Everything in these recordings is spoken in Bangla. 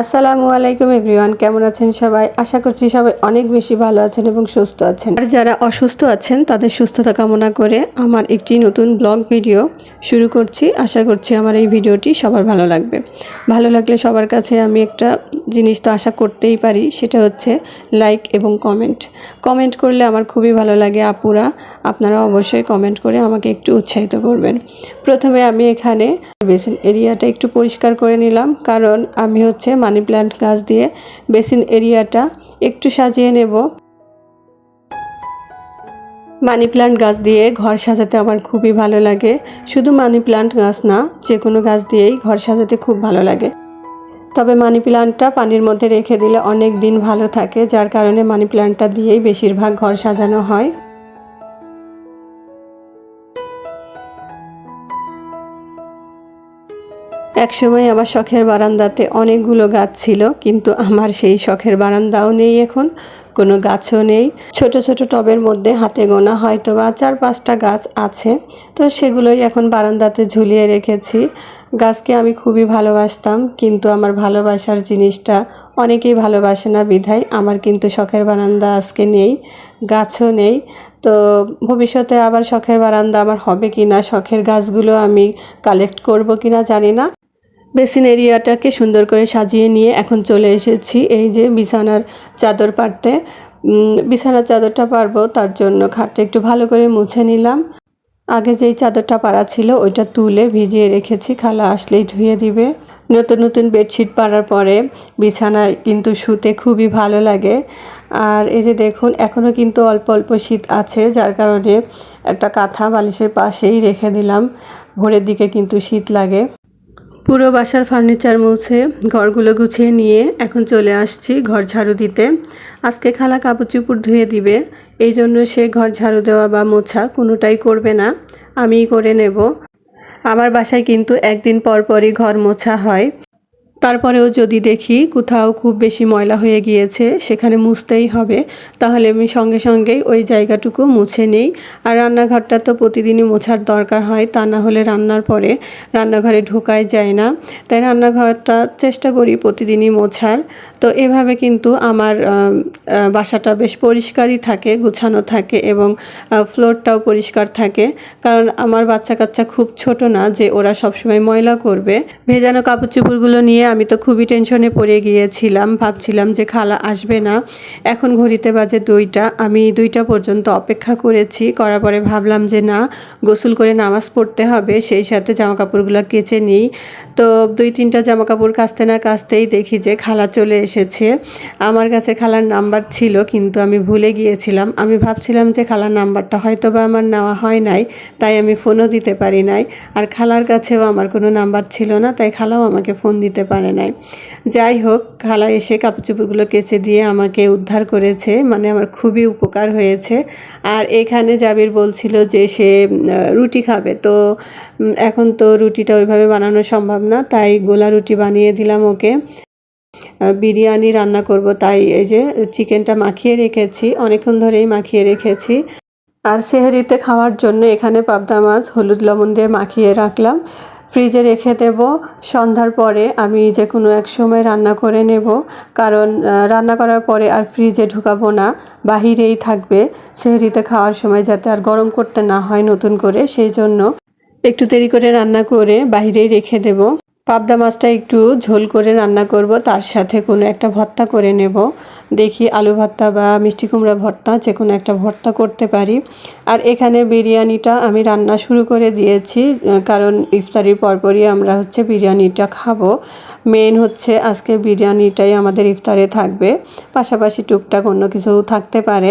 আসসালামু আলাইকুম এভরিওয়ান, কেমন আছেন সবাই? আশা করছি সবাই অনেক বেশি ভালো আছেন এবং সুস্থ আছেন। আর যারা অসুস্থ আছেন, তাদের সুস্থতা কামনা করে আমার একটি নতুন ব্লগ ভিডিও শুরু করছি। আশা করছি আমার এই ভিডিওটি সবার ভালো লাগবে। ভালো লাগলে সবার কাছে আমি একটা জিনিস তো আশা করতেই পারি, সেটা হচ্ছে লাইক এবং কমেন্ট। কমেন্ট করলে আমার খুবই ভালো লাগে। আপুরা আপনারা অবশ্যই কমেন্ট করে আমাকে একটু উৎসাহিত করবেন। প্রথমে আমি এখানে বেসিন এরিয়াটা একটু পরিষ্কার করে নিলাম, কারণ আমি হচ্ছে মানি প্ল্যান্ট গাছ দিয়ে বেসিন এরিয়াটা একটু সাজিয়ে নেব। মানি প্ল্যান্ট গাছ দিয়ে ঘর সাজাতে আমার খুবই ভালো লাগে। শুধু মানি প্ল্যান্ট গাছ না, যে কোনো গাছ দিয়েই ঘর সাজাতে খুব ভালো লাগে। তবে মানি প্ল্যান্টটা পানির মধ্যে রেখে দিলে অনেক দিন ভালো থাকে, যার কারণে মানি প্ল্যান্টটা দিয়েই বেশিরভাগ ঘর সাজানো হয়। একসময় আমার শখের বারান্দাতে অনেকগুলো গাছ ছিল, কিন্তু আমার সেই শখের বারান্দাও নেই এখন, কোনো গাছও নেই। ছোট ছোট টবের মধ্যে হাতে গোনা হয়তো বা চার পাঁচটা গাছ আছে, তো সেগুলোই এখন বারান্দাতে ঝুলিয়ে রেখেছি। গাছকে আমি খুবই ভালোবাসতাম, কিন্তু আমার ভালোবাসার জিনিসটা অনেকেই ভালোবাসে না বিধায়, আমার কিন্তু শখের বারান্দা আজকে নেই, গাছও নেই। তো ভবিষ্যতে আবার শখের বারান্দা আমার হবে কি না শখের গাছগুলো আমি কালেক্ট করব কি না জানি না। বেসিন এরিয়াটাকে সুন্দর করে সাজিয়ে নিয়ে এখন চলে এসেছি। এই যে বিছানার চাদর পাড়তে। বিছানার চাদরটা পারব তার জন্য খাটটা একটু ভালো করে মুছে নিলাম। আগে যেই চাদরটা পাড়া ছিল, ওইটা তুলে ভিজিয়ে রেখেছি। খালা আসলেই ধুয়ে দিবে। নতুন নতুন বেডশিট পাড়ার পরে বিছানায় কিন্তু শুতে খুবই ভালো লাগে। আর এই যে দেখুন এখনও কিন্তু অল্প অল্প শীত আছে, যার কারণে একটা কাঁথা বালিশের পাশেই রেখে দিলাম। ভোরের দিকে কিন্তু শীত লাগে। পুরো বাসার ফার্নিচার মুছে ঘরগুলো গুছিয়ে নিয়ে এখন চলে আসছি ঘর ঝাড়ু দিতে। আজকে খালা কাপড় চুপড় ধুয়ে দিবে, এই জন্য সে ঘর ঝাড়ু দেওয়া বা মোছা কোনোটাই করবে না, আমিই করে নেব। আমার বাসায় কিন্তু একদিন পরপরই ঘর মোছা হয়। তারপরেও যদি দেখি কোথাও খুব বেশি ময়লা হয়ে গিয়েছে, সেখানে মুছতেই হবে, তাহলে আমি সঙ্গে সঙ্গেই ওই জায়গাটুকু মুছে নিই। আর রান্নাঘরটা তো প্রতিদিনই মোছার দরকার হয়, তা না হলে রান্নার পরে রান্নাঘরে ঢোকাই যায় না। তাই রান্নাঘরটা চেষ্টা করি প্রতিদিনই মোছার। তো এভাবে কিন্তু আমার বাসাটা বেশ পরিষ্কারই থাকে, গুছানো থাকে এবং ফ্লোরটাও পরিষ্কার থাকে। কারণ আমার বাচ্চা কাচ্চা খুব ছোট না যে ওরা সবসময় ময়লা করবে। ভেজানো কাপড় চোপড়গুলো নিয়ে আমি তো খুবই টেনশনে পড়ে গিয়েছিলাম। ভাবছিলাম যে খালা আসবে না। এখন ঘড়িতে বাজে দুইটা। আমি দুইটা পর্যন্ত অপেক্ষা করেছি। করার পরে ভাবলাম যে না, গোসল করে নামাজ পড়তে হবে। সেই সাথে জামা কাপড়গুলো কেচে নিই। তো দুই তিনটা জামা কাপড় কাচতে না কাচতেই দেখি যে খালা চলে এসেছে। আমার কাছে খালার নাম্বার ছিল, কিন্তু আমি ভুলে গিয়েছিলাম। আমি ভাবছিলাম যে খালার নাম্বারটা হয়তো বা আমার নেওয়া হয় নাই, তাই আমি ফোনও দিতে পারি নাই। আর খালার কাছেও আমার কোনো নাম্বার ছিল না, তাই খালাও আমাকে ফোন দিতে পারে নাই। যাই হোক, খালা এসে কাপড় চোপড়গুলো কেচে দিয়ে আমাকে উদ্ধার করেছে মানে আমার খুবই উপকার হয়েছে। আর এখানে জাবির বলছিল যে সে রুটি খাবে। তো এখন তো রুটিটা ওইভাবে বানানো সম্ভব না, তাই গোলা রুটি বানিয়ে দিলাম ওকে। বিরিয়ানি রান্না করব, তাই এই যে চিকেনটা মাখিয়ে রেখেছি, অনেকক্ষণ ধরেই মাখিয়ে রেখেছি। আর সেহরিতে খাওয়ার জন্য এখানে পাবদা মাছ, হলুদ লবণ দিয়ে মাখিয়ে রাখলাম। ফ্রিজে রেখে দেব। সন্ধ্যার পরে আমি যে কোনো এক সময় রান্না করে নেব। কারণ রান্না করার পরে আর ফ্রিজে ঢুকাবো না, বাহিরেই থাকবে। সেহরিতে খাওয়ার সময় যাতে আর গরম করতে না হয় নতুন করে, সেই জন্য একটু দেরি করে রান্না করে বাহিরেই রেখে দেব। পাবদা মাছটা একটু ঝোল করে রান্না করব, তার সাথে কোনো একটা ভর্তা করে নেব। দেখি আলু ভর্তা বা মিষ্টি কুমড়া ভর্তা, যে কোনো একটা ভর্তা করতে পারি। আর এখানে বিরিয়ানিটা আমি রান্না শুরু করে দিয়েছি, কারণ ইফতারির পরপরই আমরা হচ্ছে বিরিয়ানিটা খাব। মেন হচ্ছে আজকে বিরিয়ানিটাই আমাদের ইফতারে থাকবে, পাশাপাশি টুকটাক অন্য কিছু থাকতে পারে।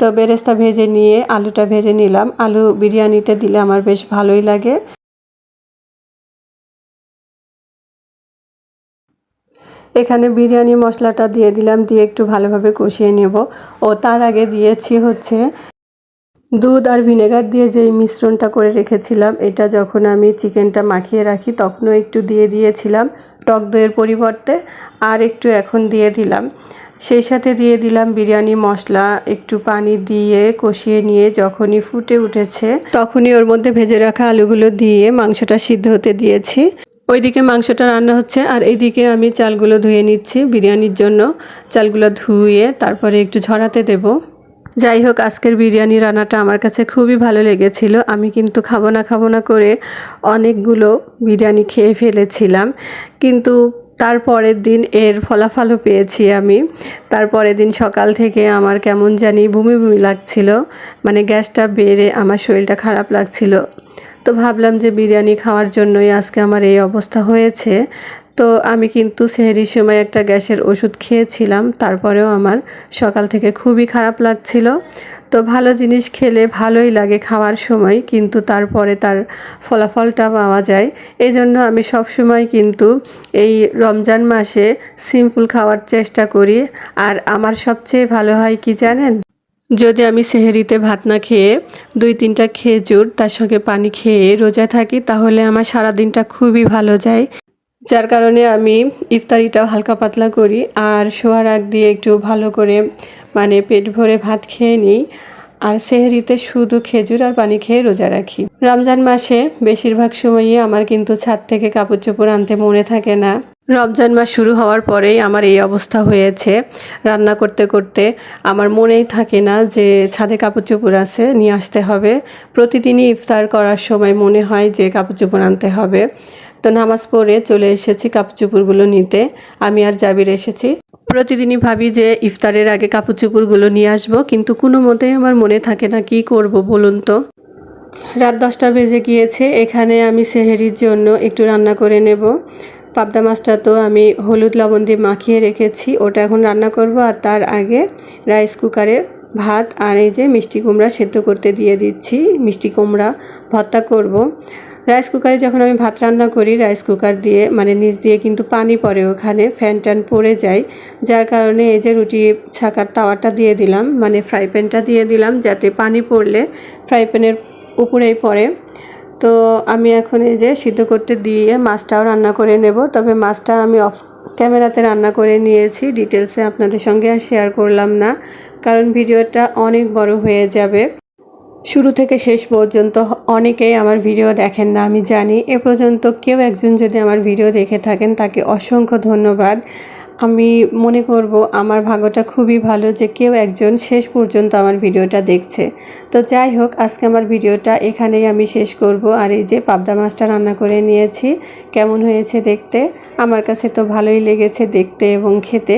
তো বেরেস্তা ভেজে নিয়ে আলুটা ভেজে নিলাম। আলু বিরিয়ানিতে দিলে আমার বেশ ভালোই লাগে। এখানে বিরিয়ানি মশলাটা দিয়ে দিলাম, দিয়ে একটু ভালোভাবে কষিয়ে নেব। ও তার আগে দিয়েছি হচ্ছে দুধ আর ভিনেগার দিয়ে যে মিশ্রণটা করে রেখেছিলাম, এটা যখন আমি চিকেনটা মাখিয়ে রাখি তখনও একটু দিয়ে দিয়েছিলাম টক দইয়ের পরিবর্তে আর একটু এখন দিয়ে দিলাম। সেই সাথে দিয়ে দিলাম বিরিয়ানি মশলা, একটু পানি দিয়ে কষিয়ে নিয়ে যখনই ফুটে উঠেছে তখনই ওর মধ্যে ভেজে রাখা আলুগুলো দিয়ে মাংসটা সিদ্ধ হতে দিয়েছি। ওইদিকে মাংসটা রান্না হচ্ছে, আর এইদিকে আমি চালগুলো ধুয়ে নিচ্ছি বিরিয়ানির জন্য। চালগুলো ধুয়ে তারপরে একটু ঝরাতে দেব। যাই হোক, আজকের বিরিয়ানি রান্নাটা আমার কাছে খুবই ভালো লেগেছিল। আমি কিন্তু খাব না খাব না করে অনেকগুলো বিরিয়ানি খেয়ে ফেলেছিলাম। কিন্তু তারপরের দিন এর ফলাফলও পেয়েছি আমি। তারপরের দিন সকাল থেকে আমার কেমন জানি বমি বমি লাগছিল। মানে গ্যাসটা বেড়ে আমার শরীরটা খারাপ লাগছিল। তো ভাবলাম যে বিরিয়ানি খাওয়ার জন্যই আজকে আমার এই অবস্থা হয়েছে। তো আমি কিন্তু সেহরির সময় একটা গ্যাসের ওষুধ খেয়েছিলাম, তারপরেও আমার সকাল থেকে খুবই খারাপ লাগছিল। তো ভালো জিনিস খেলে ভালোই লাগে খাওয়ার সময়, কিন্তু তারপরে তার ফলাফলটা পাওয়া যায়। এই জন্য আমি সব সময় কিন্তু এই রমজান মাসে সিম্পল খাওয়ার চেষ্টা করি। আর আমার সবচেয়ে ভালো হয় কি জানেন? যদি আমি সেহেরিতে ভাত না খেয়ে দুই তিনটা খেজুর, তার সঙ্গে পানি খেয়ে রোজা থাকি, তাহলে আমার সারা দিনটা খুবই ভালো যায়। যার কারণে আমি ইফতারিটাও হালকা পাতলা করি, আর শোয়ার আগ দিয়ে একটু ভালো করে মানে পেট ভরে ভাত খেয়ে নিই। আর সেহরিতে শুধু খেজুর আর পানি খেয়ে রোজা রাখি। রমজান মাসে বেশিরভাগ সময়ই আমার কিন্তু ছাদ থেকে কাপড় চোপড় আনতে মনে থাকে না। রমজান মাস শুরু হওয়ার পরেই আমার এই অবস্থা হয়েছে। রান্না করতে করতে আমার মনেই থাকে না যে ছাদে কাপড় চোপড় আছে, নিয়ে আসতে হবে। প্রতিদিনই ইফতার করার সময় মনে হয় যে কাপড় চোপড় আনতে হবে। তো নামাজ পড়ে চলে এসেছি কাপড় চোপড়গুলো নিতে। আমি আর জাবির এসেছি। প্রতিদিনই ভাবি যে ইফতারের আগে কাপড় চোপড়গুলো নিয়ে আসব, কিন্তু কোনো মতেই আমার মনে থাকে না কি করব বলুন তো। রাত দশটা বেজে গিয়েছে, এখানে আমি সেহেরির জন্য একটু রান্না করে নেব। পাবদা মাছটা তো আমি হলুদ লবণ দিয়ে মাখিয়ে রেখেছি, ওটা এখন রান্না করব আর তার আগে রাইস কুকারে ভাত আর এই যে মিষ্টি কুমড়া সেদ্ধ করতে দিয়ে দিচ্ছি, মিষ্টি কুমড়া ভর্তা করব। রাইস কুকারে যখন আমি ভাত রান্না করি রাইস কুকার দিয়ে মানে নিচ দিয়ে কিন্তু পানি পড়ে ওখানে ফ্যান ট্যান পড়ে যায়। যার কারণে এই যে রুটি ছাকার তাওয়াটা দিয়ে দিলাম মানে ফ্রাই প্যানটা দিয়ে দিলাম, যাতে পানি পড়লে ফ্রাই প্যানের উপরেই পড়ে। তো আমি এখন এই যে সিদ্ধ করতে দিয়ে মাছটাও রান্না করে নেব। তবে মাছটা আমি অফ ক্যামেরাতে রান্না করে নিয়েছি ডিটেলসে আপনাদের সঙ্গে আর শেয়ার করলাম না, কারণ ভিডিওটা অনেক বড় হয়ে যাবে। শুরু থেকে শেষ পর্যন্ত অনেকেই আমার ভিডিও দেখেন না, আমি জানি। এ পর্যন্ত কেউ একজন যদি আমার ভিডিও দেখে থাকেন, তাকে অসংখ্য ধন্যবাদ। আমি মনে করব আমার ভাগ্যটা খুবই ভালো যে কেউ একজন শেষ পর্যন্ত আমার ভিডিওটা দেখছে। তো যাই হোক, আজকে আমার ভিডিওটা এখানেই আমি শেষ করব। আর এই যে পাবদা মাছটা রান্না করে নিয়েছি, কেমন হয়েছে দেখতে? আমার কাছে তো ভালোই লেগেছে দেখতে এবং খেতে।